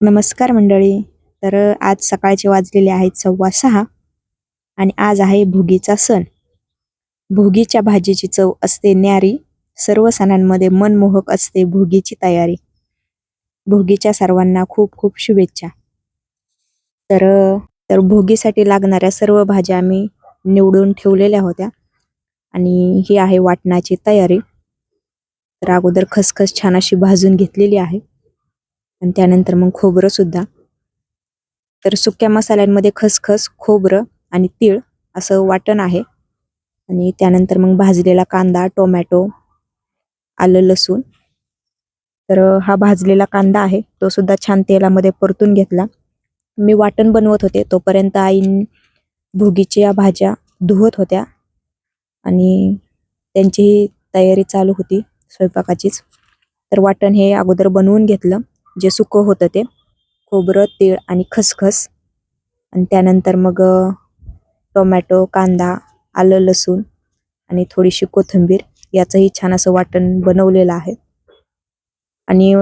नमस्कार मंडळी. तर आज सकाळचे वाजलेले आहेत सव्वा सहा आणि आज आहे भोगीचा सण. भोगीच्या भाजीची चव असते न्यारी सर्व सणांमध्ये मनमोहक असते भोगीची तयारी. भोगीच्या सर्वांना खूप खूप शुभेच्छा. तर तर भोगीसाठी लागणाऱ्या सर्व भाज्या आम्ही निवडून ठेवलेल्या होत्या आणि ही आहे वाटणाची तयारी. तर अगोदर खसखस छान अशी भाजून घेतलेली आहे. आणि त्यानंतर मग खोबरं सुद्धा. तर सुक्या मसाल्यांमध्ये खसखस खोबरं आणि तीळ असं वाटण आहे. आणि त्यानंतर मग भाजलेला कांदा टोमॅटो आलं लसूण. तर हा भाजलेला कांदा आहे तो सुद्धा छान तेलामध्ये परतून घेतला. मी वाटण बनवत होते तोपर्यंत आईन भोगीच्या भाज्या धुवत होत्या. आणि त्यांचीही तयारी चालू होती स्वयंपाकाचीच. तर वाटण हे अगोदर बनवून घेतलं. जे सुकं होतं ते खोबरं तीळ आणि खसखस. आणि त्यानंतर मग टोमॅटो कांदा आलं लसूण आणि थोडीशी कोथिंबीर याचंही छान असं वाटण बनवलेलं आहे. आणि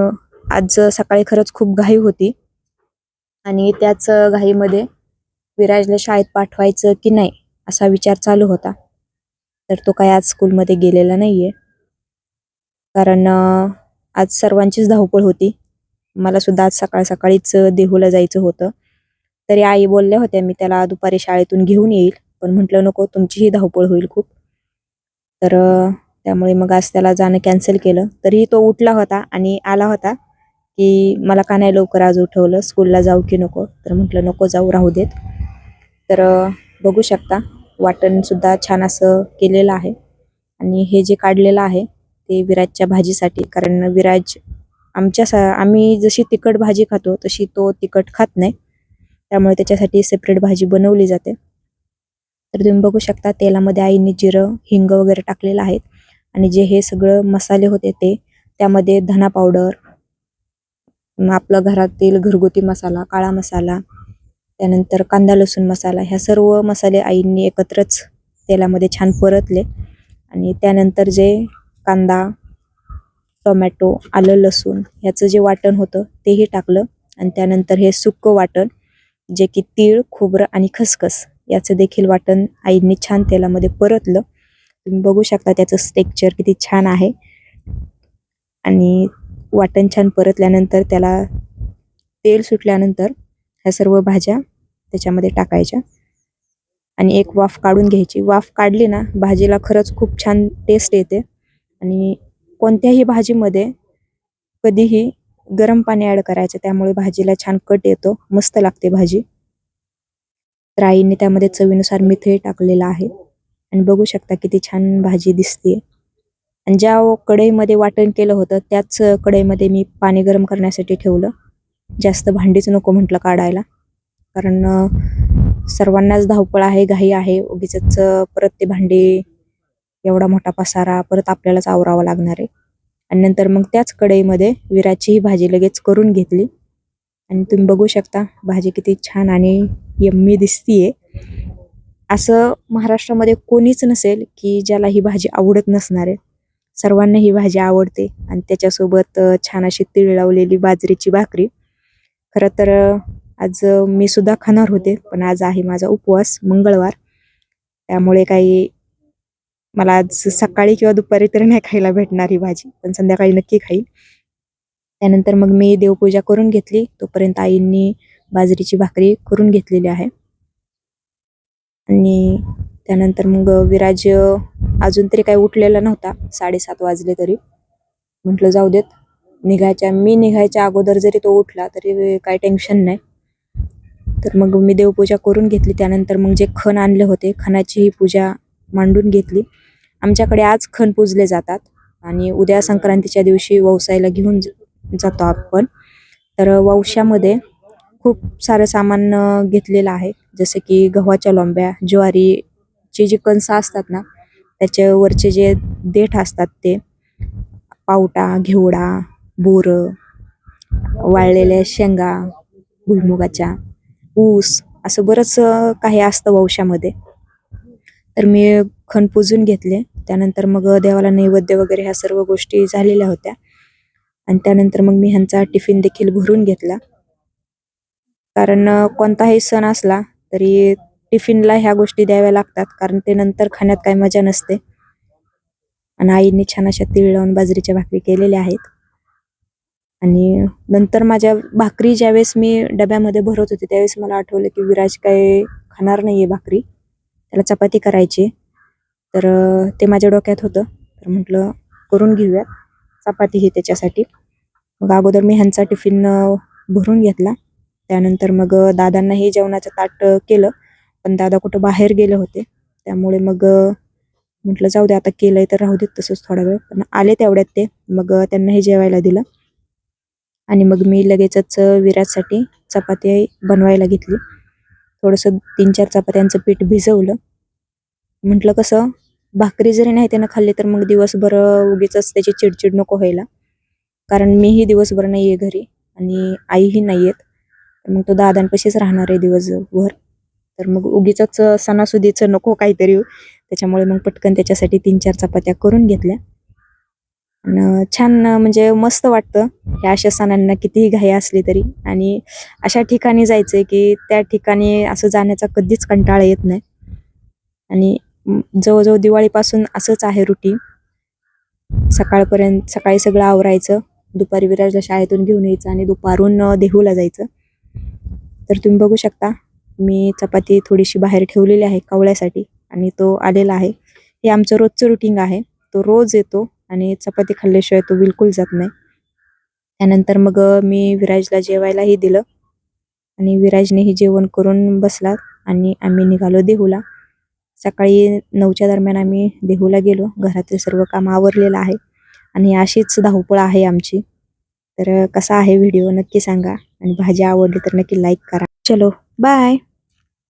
आज सकाळी खरंच खूप घाई होती. आणि त्याच घाईमध्ये विराजला शाळेत पाठवायचं की नाही असा विचार चालू होता. तर तो काय आज स्कूलमध्ये गेलेला नाहीये. कारण आज सर्वांचीच धावपळ होती. मला सुद्धा आज सकाळ सकाळीच देहूला जायचं होतं. तरी आई बोलल्या होत्या मी त्याला दुपारी शाळेतून घेऊन येईल. पण म्हटलं नको तुमचीही धावपळ होईल खूप. तर त्यामुळे मग आज त्याला जाणं कॅन्सल केलं. तरीही तो उठला होता आणि आला होता की मला का नाही लवकर आज उठवलं? स्कूलला जाऊ की नको? तर म्हटलं नको जाऊ राहू देत. तर बघू शकता वाटणसुद्धा छान असं केलेलं आहे. आणि हे जे काढलेलं आहे ते विराजच्या भाजीसाठी कारण विराज आमच्या सा आम्ही जशी तिखट भाजी खातो तशी तो तिखट खात नाही. त्यामुळे त्याच्यासाठी सेपरेट भाजी बनवली जाते. तर तुम्ही बघू शकता तेलामध्ये आईने जिरं हिंग वगैरे टाकलेलं आहे. आणि जे हे सगळं मसाले होते ते त्यामध्ये धना पावडर आपलं घरातील घरगुती मसाला काळा मसाला त्यानंतर कांदा लसूण मसाला ह्या सर्व मसाले आईंनी एकत्रच तेलामध्ये छान परतले. आणि त्यानंतर जे कांदा टोमॅटो आलं लसूण ह्याचं जे वाटण होतं तेही टाकलं आणि त्यानंतर हे सुक्कं वाटण जे की तीळ खोबरं आणि खसखस याचं देखील वाटण आईने छान तेलामध्ये परतलं. तुम्ही बघू शकता त्याचं स्टेक्चर किती छान आहे. आणि वाटण छान परतल्यानंतर त्याला तेल सुटल्यानंतर ह्या सर्व भाज्या त्याच्यामध्ये टाकायच्या. आणि एक वाफ काढून घ्यायची. वाफ काढली ना भाजीला खरंच खूप छान टेस्ट येते. आणि कोणत्याही भाजीमध्ये कधीही गरम पाणी ऍड करायचं त्यामुळे भाजीला छान कट येतो मस्त लागते भाजी. तर आईने त्यामध्ये चवीनुसार मिठही टाकलेलं आहे. आणि बघू शकता किती छान भाजी दिसते आणि ज्या कढईमध्ये वाटण केलं होतं त्याच कढईमध्ये मी पाणी गरम करण्यासाठी ठेवलं. जास्त भांडीच नको म्हटलं काढायला. कारण सर्वांनाच धावपळ आहे घाई आहे उगीच परत ते भांडी एवढा मोठा पसारा परत आपल्यालाच आवरावा लागणार आहे. आणि नंतर मग त्याच कढईमध्ये विराची ही भाजी लगेच करून घेतली. आणि तुम्ही बघू शकता भाजी किती छान आणि यम्मी दिसतीये. असं महाराष्ट्रामध्ये कोणीच नसेल की ज्याला ही भाजी आवडत नसणार आहे. सर्वांना ही भाजी आवडते आणि त्याच्यासोबत छान अशी तीळ लावलेली बाजरीची भाकरी. खरं तर आज मी सुद्धा खाणार होते पण आज आहे माझा उपवास मंगळवार. त्यामुळे काही मला आज सकाळी किंवा दुपारी तरी नाही खायला भेटणार ही भाजी पण संध्याकाळी नक्की खाईल. त्यानंतर मग मी देवपूजा करून घेतली. तोपर्यंत आईंनी बाजरीची भाकरी करून घेतलेली आहे. आणि त्यानंतर मग विराज अजून तरी काही उठलेला नव्हता साडेसात वाजले तरी. म्हटलं जाऊ देत निघायच्या मी निघायच्या अगोदर जरी तो उठला तरी काही टेन्शन नाही. तर मग मी देवपूजा करून घेतली. त्यानंतर मग जे खण आणले होते खणाची ही पूजा मांडून घेतली. आमच्याकडे आज खण पूजले जातात आणि उद्या संक्रांतीच्या दिवशी ववसायला घेऊन जातो आपण. तर ववशामध्ये खूप सारं सामान घेतलेलं आहे. जसं की गव्हाच्या लोंब्या ज्वारीचे जे कणसं असतात ना त्याच्यावरचे जे देठ असतात ते पावटा घेवडा बोर वाळलेल्या शेंगा भुईमुगाच्या ऊस असं बरंच काही असतं वंशामध्ये तर मी खण पुजून घेतले. त्यानंतर मग देवाला नैवेद्य वगैरे ह्या सर्व गोष्टी झालेल्या होत्या. आणि त्यानंतर मग मी ह्यांचा टिफिन देखील भरून घेतला. कारण कोणताही सण असला तरी टिफिनला ह्या गोष्टी द्याव्या लागतात. कारण ते नंतर खाण्यात काही मजा नसते. आणि आईने छान अशा तीळ लावून बाजरीच्या भाकरी केलेल्या आहेत. आणि नंतर माझ्या भाकरी ज्यावेळेस मी डब्यामध्ये भरत होते त्यावेळेस मला आठवलं की विराज काय खाणार नाहीये भाकरी. त्याला चपाती करायची. तर ते माझ्या डोक्यात होतं. तर म्हटलं करून घेऊयात. चपाती ही त्याच्यासाठी. मग अगोदर मी ह्यांचा टिफिन भरून घेतला. त्यानंतर मग दादांनाही जेवणाचं ताट केलं. पण दादा कुठं बाहेर गेले होते. त्यामुळे मग म्हटलं जाऊ दे आता केलंय तर राहू देत तसंच थोडा वेळ. पण आले तेवढ्यात ते. मग त्यांनाही जेवायला दिलं. आणि मग मी लगेचच विराजसाठी चपाती बनवायला घेतली. थोडंसं तीन चार चपात्यांचं पीठ भिजवलं. म्हटलं कसं? भाकरी जरी नाही त्यानं खाल्ली तर मग दिवसभर उगीच त्याची चिडचिड नको व्हायला. कारण मीही दिवसभर नाही आहे घरी आणि आईही नाही तर मग तो दादांपाशीच राहणार आहे दिवसभर. तर मग उगीच सणासुदीचं नको काहीतरी. त्याच्यामुळे मग पटकन त्याच्यासाठी तीन चार चपात्या करून घेतल्या. आणि छान म्हणजे मस्त वाटतं. ह्या अशा सणांना कितीही घाई असली तरी. आणि अशा ठिकाणी जायचंय की त्या ठिकाणी असं जाण्याचा कधीच कंटाळा येत नाही. आणि जवळजवळ दिवाळीपासून असंच आहे रुटीन सकाळपर्यंत सकाळी सगळं आवरायचं. दुपारी विराजला शाळेतून घेऊन यायचं आणि दुपारून देहूला जायचं. तर तुम्ही बघू शकता मी चपाती थोडीशी बाहेर ठेवलेली आहे कावळ्यासाठी आणि तो आलेला आहे. हे आमचं रोजचं रुटीन आहे. तो रोज येतो. आणि चपाती खाल्ल्याशिवाय तो बिलकुल जात नाही. त्यानंतर मग मी विराजला जेवायलाही दिलं. आणि विराजनेही जेवण करून बसला आणि आम्ही निघालो देहूला. सकाळी नऊच्या दरम्यान आम्ही देहूला गेलो. घरातील सर्व काम आवरलेलं आहे आणि अशीच धावपळ आहे आमची. तर कसा आहे व्हिडिओ नक्की सांगा आणि भाजी आवडली तर नक्की लाईक करा. चलो बाय.